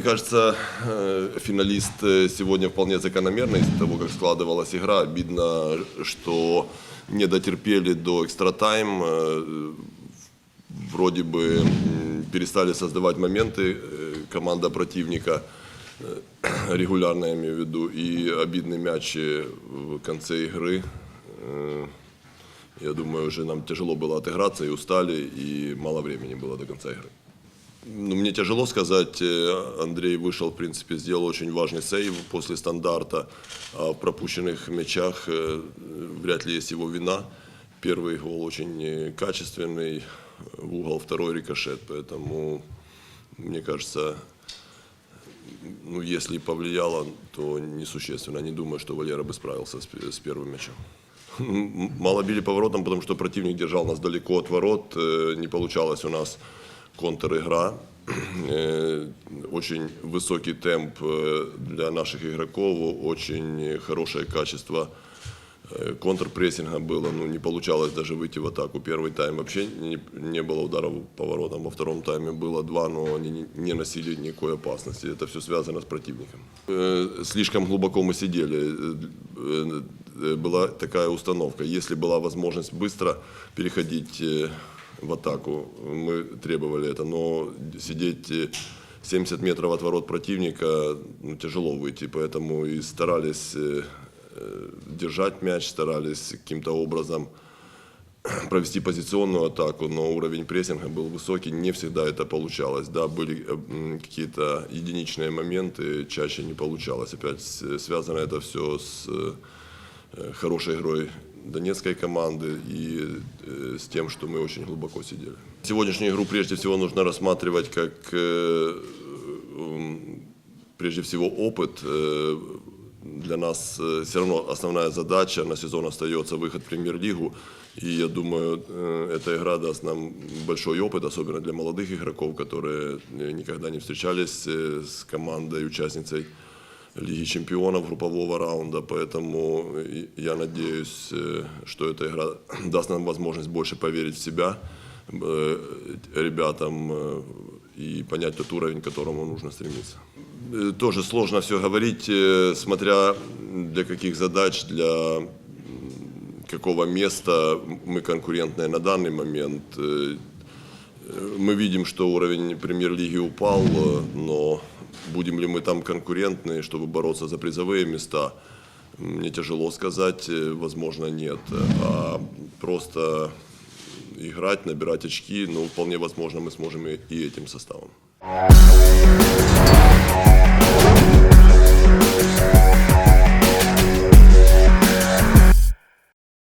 кажется, э, финалист э, сегодня вполне закономерно из того, как складывалась игра. Обидно, что не дотерпели до экстра-тайм. Э, Вроде бы перестали создавать моменты команда противника регулярно, я имею в виду, и обидный мяч э, в конце игры. Я думаю, уже нам тяжело было отыграться и устали, и мало времени было до конца игры. Ну, мне тяжело сказать. Э, Андрей вышел, в принципе, сделал очень важный сейв после стандарта. А в пропущенных мячах э, вряд ли есть его вина. Первый гол очень э, качественный, в угол второй рикошет. Поэтому, мне кажется, ну, если повлияло, то несущественно. Не думаю, что Валера бы справился с, с первым мячом. Мало били поворотом, потому что противник держал нас далеко от ворот. Не получалась у нас контр-игра. Э, Очень высокий темп э, для наших игроков, очень хорошее качество э, контрпрессинга было. Ну, не получалось даже выйти в атаку. Первый тайм вообще не, не было ударов поворотом. Во втором тайме было два, но они не- носили никакой опасности. Это все связано с противником. Слишком глубоко мы сидели. Была такая установка. Если была возможность быстро переходить в атаку, мы требовали это. Но сидеть э, 70 метров от ворот противника ну, тяжело выйти, поэтому и старались э, э, держать мяч, старались каким-то образом провести позиционную атаку, но уровень прессинга был высокий, не всегда это получалось. Да, были э, какие-то единичные моменты, чаще не получалось. Опять связано это все с э, хорошей игрой донецкой команды и э, с тем, что мы очень глубоко сидели. Сегодняшнюю игру прежде всего нужно рассматривать как э, м, прежде всего опыт. Э, Для нас все равно основная задача на сезон остается выход в премьер-лигу. И я думаю, э, эта игра даст нам большой опыт, особенно для молодых игроков, которые э, никогда не встречались э, с командой, участницей Лиги чемпионов группового раунда. Поэтому э, я надеюсь, э, что эта игра даст нам возможность больше поверить в себя э, ребятам и понять тот уровень, к которому нужно стремиться. Тоже сложно все говорить, смотря для каких задач, для какого места мы конкурентные на данный момент. Мы видим, что уровень премьер-лиги упал, но будем ли мы там конкурентны, чтобы бороться за призовые места, мне тяжело сказать, э, возможно, нет. А просто играть, набирать очки, ну, вполне возможно, мы сможем и этим составом.